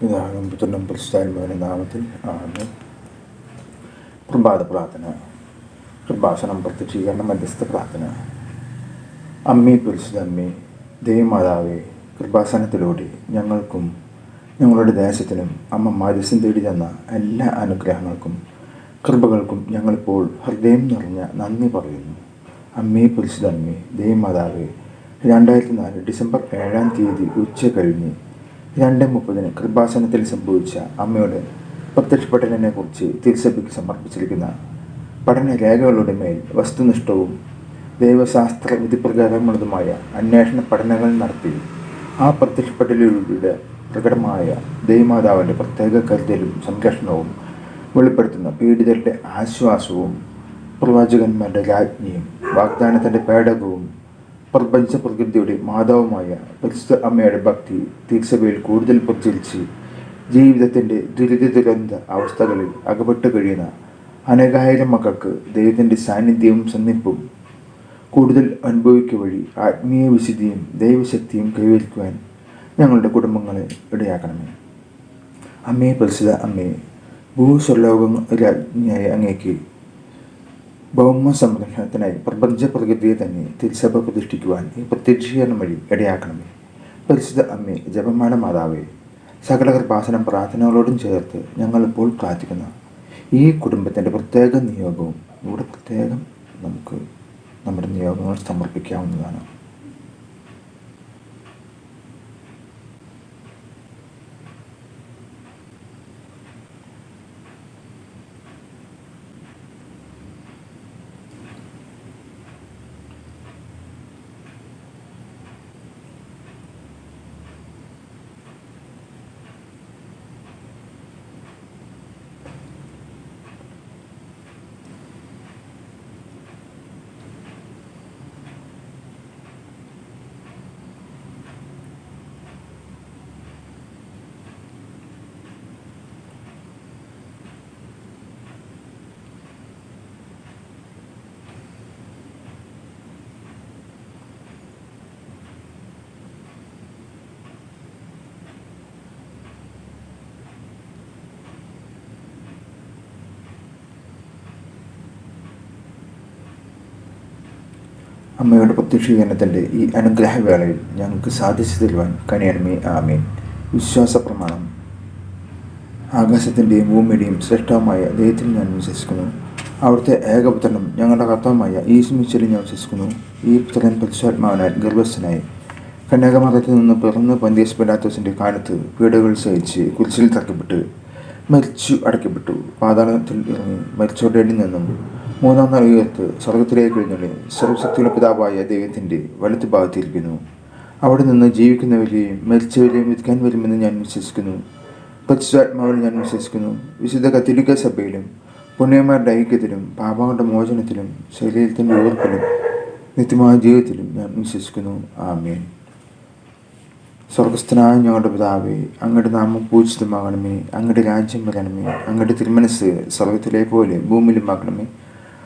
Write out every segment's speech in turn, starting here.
പിതാവിനും പുത്രനും പരിശുദ്ധാത്മാവിന്റെ നാമത്തിൽ ആണ് പ്രഭാത പ്രാർത്ഥന കൃപാസനം പ്രത്യക്ഷീകരണം മധ്യസ്ഥ പ്രാർത്ഥന. അമ്മേ പരിശുദ്ധ അമ്മേ ദൈവമാതാവേ കൃപാസനത്തിലൂടെ ഞങ്ങൾക്കും ഞങ്ങളുടെ ദേശത്തിനും അമ്മ മാധ്യസ്ഥം തേടി തന്ന എല്ലാ അനുഗ്രഹങ്ങൾക്കും കൃപകൾക്കും ഞങ്ങളിപ്പോൾ ഹൃദയം നിറഞ്ഞ നന്ദി പറയുന്നു. അമ്മേ പുരുഷതമ്മേ ദൈവമാതാവേ രണ്ടായിരത്തി നാല് ഡിസംബർ ഏഴാം തീയതി ഉച്ച കഴിഞ്ഞ് രണ്ട് മുപ്പതിന് കൃപാസനത്തിൽ സംഭവിച്ച അമ്മയുടെ പ്രത്യക്ഷപ്പെടലിനെ കുറിച്ച് തിരുസഭയ്ക്ക് സമർപ്പിച്ചിരിക്കുന്ന പഠന രേഖകളുടെ മേൽ വസ്തുനിഷ്ഠവും ദൈവശാസ്ത്ര വിധിപ്രകാരമുള്ളതുമായ അന്വേഷണ പഠനങ്ങൾ നടത്തി ആ പ്രത്യക്ഷപ്പെടലിലൂടെ പ്രകടമായ ദൈവമാതാവിന്റെ പ്രത്യേക കരുതലും സംരക്ഷണവും വെളിപ്പെടുത്തുന്ന പീഡിതരുടെ ആശ്വാസവും പ്രവാചകന്മാരുടെ രാജ്ഞിയും വാഗ്ദാനത്തിന്റെ പേടകവും പ്രപഞ്ച പ്രകൃതിയുടെ മാതാവുമായ പരിശുദ്ധ അമ്മയുടെ ഭക്തി തിരുസഭയിൽ കൂടുതൽ പ്രചരിച്ച് ജീവിതത്തിന്റെ ദുരിത ദുരന്ത അവസ്ഥകളിൽ അകപ്പെട്ട് കഴിയുന്ന അനേകായിരം മക്കൾക്ക് ദൈവത്തിന്റെ സാന്നിധ്യവും സന്നിപ്പും കൂടുതൽ അനുഭവിക്കുക വഴി ആത്മീയ വിശുദ്ധിയും ദൈവശക്തിയും കൈവരിക്കുവാൻ ഞങ്ങളുടെ കുടുംബങ്ങളെ ഇടയാക്കണമേ. അമ്മയെ പരിശുദ്ധ അമ്മയെ ഭൂസ്വലോകം രാജ്ഞിയായി അങ്ങേക്ക് ഭൗമ സംരക്ഷണത്തിനായി പ്രപഞ്ച പ്രകൃതിയെ തന്നെ തിരുസഭ പ്രതിഷ്ഠിക്കുവാൻ ഈ പ്രത്യക്ഷീകരണം വഴി ഇടയാക്കണമേ. പരിശുദ്ധ അമ്മേ ജപമാല മാതാവേ സകല കൃപാസനം പ്രാർത്ഥനകളോടും ചേർത്ത് ഞങ്ങളിപ്പോൾ പ്രാർത്ഥിക്കുന്ന ഈ കുടുംബത്തിന്റെ പ്രത്യേക നിയോഗവും ഇവിടെ പ്രത്യേകം നമുക്ക് നമ്മുടെ നിയോഗങ്ങൾ സമർപ്പിക്കാവുന്നതാണ്. അമ്മയുടെ പ്രത്യക്ഷീകരണത്തിന്റെ ഈ അനുഗ്രഹവേളയിൽ ഞങ്ങൾക്ക് സാധിച്ചു തരുവാൻ കനിയർമേ ആമീൻ. വിശ്വാസ പ്രമാണം ആകാശത്തിന്റെയും ഭൂമിയുടെയും ശ്രേഷ്ഠവുമായ ദൈവത്തിൽ ഞാൻ വിശ്വസിക്കുന്നു. അവിടുത്തെ ഏകപുത്രനും ഞങ്ങളുടെ കർത്താവുമായ ഈ സുമിച്ചലിൽ ഞാൻ വിശ്വസിക്കുന്നു. ഈ പുത്രൻ പരിശുദ്ധാത്മാവിനാൽ ഗർഭസ്ഥനായി. കന്യാകുമാരത്തിൽ നിന്ന് പിറന്ന് പന്തിയസ് പെലാത്തോസിന്റെ കാലത്ത് പീഡകൾ സഹിച്ച് കുരിശിൽ തറക്കപ്പെട്ട് മരിച്ചു അടയ്ക്കപ്പെട്ടു. പാതാളത്തിൽ ഇറങ്ങി മരിച്ചവരുടെ ഇടയിൽ നിന്നും മൂന്നാം നാൾ ഉയർത്ത് സ്വർഗത്തിലേക്ക് എഴുന്നള്ളി സർവശക്തിയുള്ള പിതാവായ ദൈവത്തിന്റെ വലത്ത് ഭാഗത്തിരിക്കുന്നു അവിടെ നിന്ന് ജീവിക്കുന്നവരെയും മരിച്ചവരെയും വിധിക്കാൻ വരുമെന്ന് ഞാൻ വിശ്വസിക്കുന്നു. പരിശുദ്ധാത്മാവിൽ ഞാൻ വിശ്വസിക്കുന്നു. വിശുദ്ധ കത്തോലിക്ക സഭയിലും പുണ്യന്മാരുടെ ഐക്യത്തിലും പാപങ്ങളുടെ മോചനത്തിലും ശരീരത്തിന്റെ ഉയർപ്പിലും നിത്യമായ ജീവിതത്തിലും ഞാൻ വിശ്വസിക്കുന്നു. ആമേൻ. സ്വർഗസ്ഥനായ ഞങ്ങളുടെ പിതാവേ അങ്ങയുടെ നാമം പൂജിതമാകണമേ അങ്ങയുടെ രാജ്യം വരണമേ അങ്ങയുടെ തിരുമനസ് സ്വർഗത്തിലെ പോലെ ഭൂമിയിലുമാക്കണമേ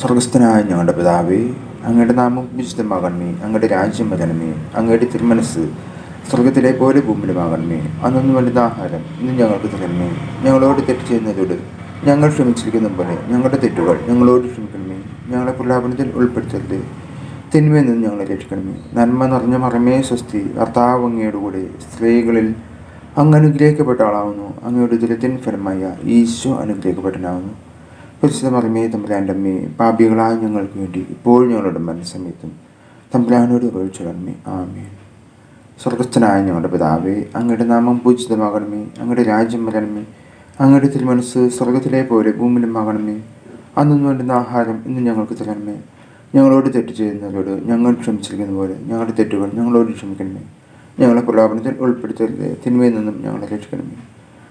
സ്വർഗസ്ഥനായ ഞങ്ങളുടെ പിതാവേ അങ്ങയുടെ നാമം വിശുദ്ധമാകണമേ അങ്ങയുടെ രാജ്യം വരണമേ അങ്ങയുടെ തിരുമനസ് സ്വർഗത്തിലെ പോലെ ഭൂമിയിലുമാകണമേ. അന്നൊന്നും വേണ്ടുന്ന ആഹാരം ഇന്ന് ഞങ്ങൾക്ക് തരണമേ. ഞങ്ങളോട് തെറ്റ് ചെയ്യുന്നതോട് ഞങ്ങൾ ക്ഷമിച്ചിരിക്കുന്ന പോലെ ഞങ്ങളുടെ തെറ്റുകൾ ഞങ്ങളോട് ക്ഷമിക്കണമേ. ഞങ്ങളെ പ്രലാപനത്തിൽ ഉൾപ്പെടുത്തരുത്. തിന്മയിൽ നിന്ന് ഞങ്ങളെ രക്ഷിക്കണമേ. നന്മ നിറഞ്ഞ മറമേ സ്വസ്തി കർത്താവ് അങ്ങയുടെ കൂടെ സ്ത്രീകളിൽ അങ്ങ് അനുഗ്രഹിക്കപ്പെട്ട ആളാവുന്നു. അങ്ങയുടെ ദുരിതൻ ഫലമായ ഈശോ അനുഗ്രഹിക്കപ്പെട്ടനാവുന്നു പരിശുദ്ധ മറിമേ തമ്പുരാന്റെ അമ്മേ പാപികളായ ഞങ്ങൾക്ക് വേണ്ടി ഇപ്പോൾ ഞങ്ങളുടെ മനസ്സമയത്തും തമ്പുരാനോട് ഒഴിച്ചിടണമേ ആമേ സ്വർഗസ്ഥനായ ഞങ്ങളുടെ പിതാവേ അങ്ങയുടെ നാമം പൂജിതമാകണമേ അങ്ങയുടെ രാജ്യം വരണമേ അങ്ങയുടെ തിരുമനസ് സ്വർഗത്തിലെ പോലെ ഭൂമിയിലും ആകണമേ. അന്നും വേണ്ടുന്ന ആഹാരം ഇന്ന് ഞങ്ങൾക്ക് തരണമേ. ഞങ്ങളോട് തെറ്റ് ചെയ്യുന്നവരോട് ഞങ്ങൾ ക്ഷമിച്ചിരിക്കുന്ന പോലെ ഞങ്ങളുടെ തെറ്റുകൾ ഞങ്ങളോട് ക്ഷമിക്കണമേ. ഞങ്ങളെ പ്രലോഭനത്തിൽ ഉൾപ്പെടുത്തരുത് തിന്മയിൽ നിന്നും ഞങ്ങളെ രക്ഷിക്കണമേ.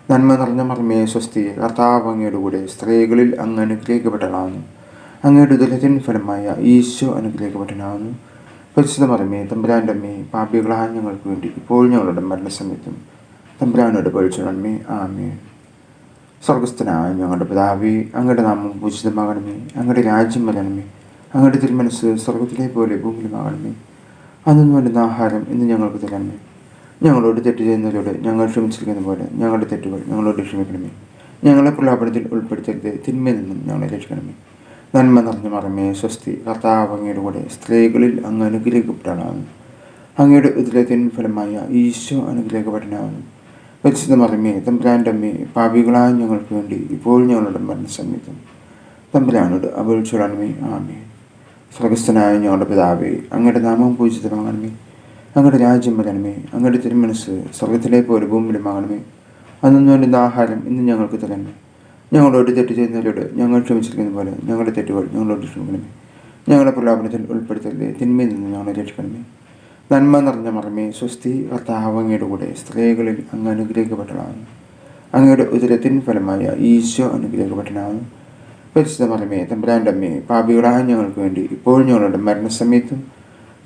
നന്മ നിറഞ്ഞ മർമ്മയെ സ്വസ്തി കർത്താവ് അങ്ങയുടെ കൂടെ സ്ത്രീകളിൽ അങ്ങ് അനുഗ്രഹിക്കപ്പെട്ടതാകുന്നു അങ്ങയുടെ ഉദരത്തിൻ ഫലമായ ഈശോ അനുഗ്രഹിക്കപ്പെട്ടനാകുന്നു പരിശുദ്ധ മറമേ തമ്പുരാന്റെ അമ്മേ പാപികളായ ഞങ്ങൾക്ക് വേണ്ടി ഇപ്പോൾ ഞങ്ങളുടെ മരണസമയത്തും തമ്പുരാനോട് പഴിച്ചിടണമേ ആമേ സ്വർഗസ്ഥനായ ഞങ്ങളുടെ പിതാവേ അങ്ങയുടെ നാമം പൂജിതമാകണമേ അങ്ങയുടെ രാജ്യം വരണമേ അങ്ങയുടെ തിരുമനസ് സ്വർഗത്തിലെ പോലെ ഭൂമിയിലുമാകണമേ. അന്നു വേണ്ടുന്ന ആഹാരം ഇന്ന് ഞങ്ങൾക്ക് തരണമേ. ഞങ്ങളോട് തെറ്റ് ചെയ്യുന്നവരോട് ഞങ്ങൾ ക്ഷമിച്ചിരിക്കുന്ന പോലെ ഞങ്ങളുടെ തെറ്റുകൾ ഞങ്ങളോട് ക്ഷമിക്കണമേ. ഞങ്ങളെ പ്രലാപനത്തിൽ ഉൾപ്പെടുത്തരുത്. തിന്മയിൽ നിന്നും ഞങ്ങളെ രക്ഷിക്കണമേ. നന്മ നിറഞ്ഞ മറമേ. സ്വസ്തി കർത്താവങ്ങയുടെ കൂടെ സ്ത്രീകളിൽ അങ്ങ് അനുഗ്രഹിക്കപ്പെട്ടാണ്. അങ്ങയുടെ ഉദരത്തിൻ ഫലമായ ഈശോ അനുഗ്രഹിക്കപ്പെടാനാവുന്നു പരിശുദ്ധ മറമേ തമ്പുരാന്റെ പാപികളായ ഞങ്ങൾക്ക് വേണ്ടി ഇപ്പോൾ ഞങ്ങളുടെ മരണസമയത്തും തമ്പുരാനോട് അപേക്ഷിച്ചോളണമേ ആമേ സ്വർഗസ്ഥനായ ഞങ്ങളുടെ പിതാവേ അങ്ങയുടെ നാമം പൂജിതമാകണമേ. അങ്ങയുടെ രാജ്യം വരണമേ അങ്ങയുടെ തിരുമനസ് സ്വർഗത്തിലെ പോലെ ഭൂമിയിലുമാകണമേ അന്നു വേണ്ടുന്ന ആഹാരം ഇന്ന് ഞങ്ങൾക്ക് തരണമേ. ഞങ്ങളോട് തെറ്റ് ചെയ്യുന്നവരോട് ഞങ്ങൾ ക്ഷമിച്ചിരിക്കുന്ന പോലെ ഞങ്ങളുടെ തെറ്റുകൾ ഞങ്ങളോട് ക്ഷമിക്കണമേ. ഞങ്ങളുടെ പ്രലാപനത്തിൽ ഉൾപ്പെടുത്തരുത് തിന്മയിൽ നിന്ന് ഞങ്ങളെ രക്ഷിക്കണമേ. നന്മ നിറഞ്ഞ മറമേ സ്വസ്തി കർത്താവങ്ങയുടെ കൂടെ സ്ത്രീകളിൽ അങ്ങ് അനുഗ്രഹിക്കപ്പെട്ടതാണ് അങ്ങയുടെ ഉദരത്തിൻ ഫലമായ ഈശോ അനുഗ്രഹിക്കപ്പെട്ടനാണ് പരിശുദ്ധ മറമേ തമ്പുരാന്റെ അമ്മേ പാപികളായ ഞങ്ങൾക്ക് വേണ്ടി ഇപ്പോൾ ഞങ്ങളുടെ മരണസമയത്തും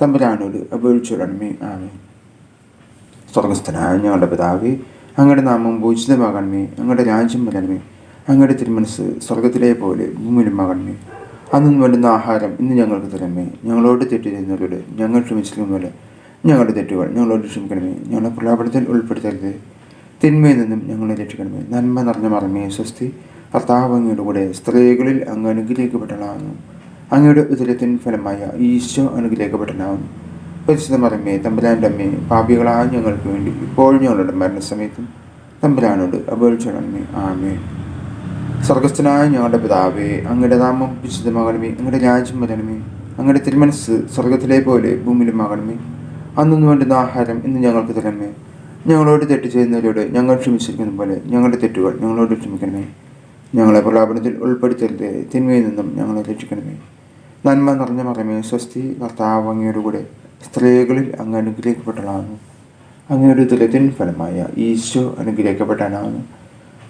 തമ്പുരാനോട് അപേക്ഷിച്ചിടണമേ ആമേ സ്വർഗസ്ഥനായ ഞങ്ങളുടെ പിതാവേ അങ്ങയുടെ നാമം പൂജിതമാകണമേ. അങ്ങയുടെ രാജ്യം വരണമേ. അങ്ങയുടെ തിരുമനസ് സ്വർഗത്തിലെ പോലെ ഭൂമിയിലുമാകണമേ അന്നും വേണ്ടുന്ന ആഹാരം ഇന്ന് ഞങ്ങൾക്ക് തരമേ ഞങ്ങളോട് തെറ്റിരുന്നവരോട് ഞങ്ങൾ ക്ഷമിച്ചിരിക്കുന്ന പോലെ ഞങ്ങളുടെ തെറ്റുകൾ ഞങ്ങളോട് ക്ഷമിക്കണമേ. ഞങ്ങളെ പ്രലാപനത്തിൽ ഉൾപ്പെടുത്തരുത്. തിന്മയിൽ നിന്നും ഞങ്ങളെ രക്ഷിക്കണമേ. നന്മ നിറഞ്ഞ മറമേ സ്വസ്തി. ഭർത്താവ് അങ്ങയുടെ കൂടെ സ്ത്രീകളിൽ അങ്ങ് അനുഗ്രഹിക്കപ്പെട്ടതാകുന്നു അങ്ങയുടെ ഉദരത്തിൻ ഫലമായ ഈശോ അനുഗ്രഹിക്കപ്പെട്ടനാവും. പരിശുദ്ധ മറമേ തമ്പുരാന്റെ അമ്മയെ പാപികളായ ഞങ്ങൾക്ക് വേണ്ടി ഇപ്പോൾ ഞങ്ങളുടെ മരണസമയത്തും തമ്പുരാനോട് അപേക്ഷിക്കണമേ. ആമേ സ്വർഗസ്ഥനായ ഞങ്ങളുടെ പിതാവേ അങ്ങയുടെ നാമം വിശുദ്ധമാകണമേ. അങ്ങയുടെ രാജ്യം വരണമേ. അങ്ങയുടെ തിരുമനസ് സ്വർഗത്തിലെ പോലെ ഭൂമിയിലുമാകണമേ അന്നു വേണ്ടുന്ന ആഹാരം ഇന്ന് ഞങ്ങൾക്ക് തരണമേ. ഞങ്ങളോട് തെറ്റ് ചെയ്യുന്നവരോട് ഞങ്ങൾ ക്ഷമിച്ചിരിക്കുന്ന പോലെ ഞങ്ങളുടെ തെറ്റുകൾ ഞങ്ങളോട് ക്ഷമിക്കണമേ. ഞങ്ങളെ പ്രലാപനത്തിൽ ഉൾപ്പെടുത്തരുത്. തിന്മയിൽ നിന്നും ഞങ്ങളെ രക്ഷിക്കണമേ. നന്മ നിറഞ്ഞ മറമേ സ്വസ്തി കർത്താവ് അങ്ങയുടെ കൂടെ സ്ത്രീകളിൽ അങ്ങ് അനുഗ്രഹിക്കപ്പെട്ടതാണ് അങ്ങയുടെ ദുരിതൻ ഫലമായ ഈശോ അനുഗ്രഹിക്കപ്പെട്ടാണ്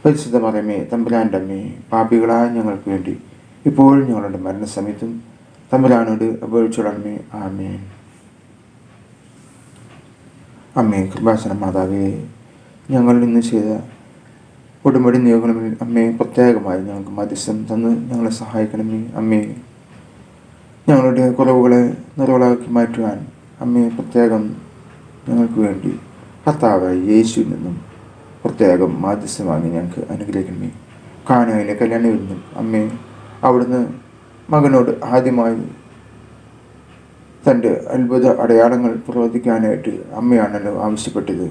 പരിശുദ്ധ മറമേ തമ്പുരാന്റെ അമ്മേ പാപികളായ ഞങ്ങൾക്ക് വേണ്ടി ഇപ്പോൾ ഞങ്ങളുടെ മരണസമയത്തും തമ്പുരാനോട് അപേക്ഷിച്ചിടണമേ ആമേ അമ്മേ കൃപാസന മാതാവേ ഞങ്ങൾ ഇന്ന് ചെയ്ത ഉടമ്പടി നിയോഗങ്ങളിൽ അമ്മയെ പ്രത്യേകമായി ഞങ്ങൾക്ക് മധ്യസ്ഥം തന്ന് ഞങ്ങളെ സഹായിക്കണമേ. അമ്മേ ഞങ്ങളുടെ കുറവുകളെ നിറവുകളാക്കി മാറ്റുവാൻ അമ്മയെ പ്രത്യേകം ഞങ്ങൾക്ക് വേണ്ടി കർത്താവായ യേശുവിൽ നിന്നും പ്രത്യേകം മാധ്യസ്ഥമാക്കി ഞങ്ങൾക്ക് അനുഗ്രഹിക്കണമേ. കാനായിലെ കല്യാണ വിരുന്നും അമ്മയെ അവിടുന്ന് മകനോട് ആദ്യമായി തന്റെ അത്ഭുത അടയാളങ്ങൾ പ്രവർത്തിക്കാനായിട്ട് അമ്മയാണല്ലോ ആവശ്യപ്പെട്ടത്.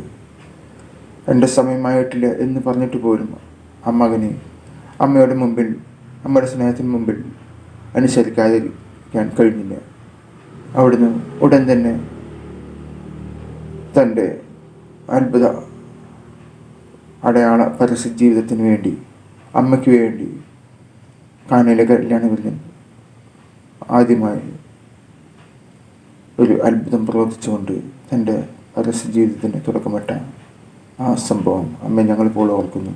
എന്റെ സമയമായിട്ടില്ല എന്ന് പറഞ്ഞിട്ട് പോലും ആ മകനെ അമ്മയുടെ മുമ്പിൽ അമ്മയുടെ സ്നേഹത്തിന് മുമ്പിൽ അനുസരിക്കാതിരിക്കാൻ കഴിഞ്ഞില്ല. അവിടുന്ന് ഉടൻ തന്നെ തന്റെ അത്ഭുത അടയാള പരസ്യ ജീവിതത്തിന് വേണ്ടി അമ്മയ്ക്ക് വേണ്ടി കാനയിലെ കല്യാണവില്ലൻ ആദ്യമായി ഒരു അത്ഭുതം പ്രവർത്തിച്ചുകൊണ്ട് തന്റെ പരസ്യ ജീവിതത്തിന് തുടക്കമിട്ട ആ സംഭവം അമ്മ ഞങ്ങളിപ്പോൾ ഓർക്കുന്നു.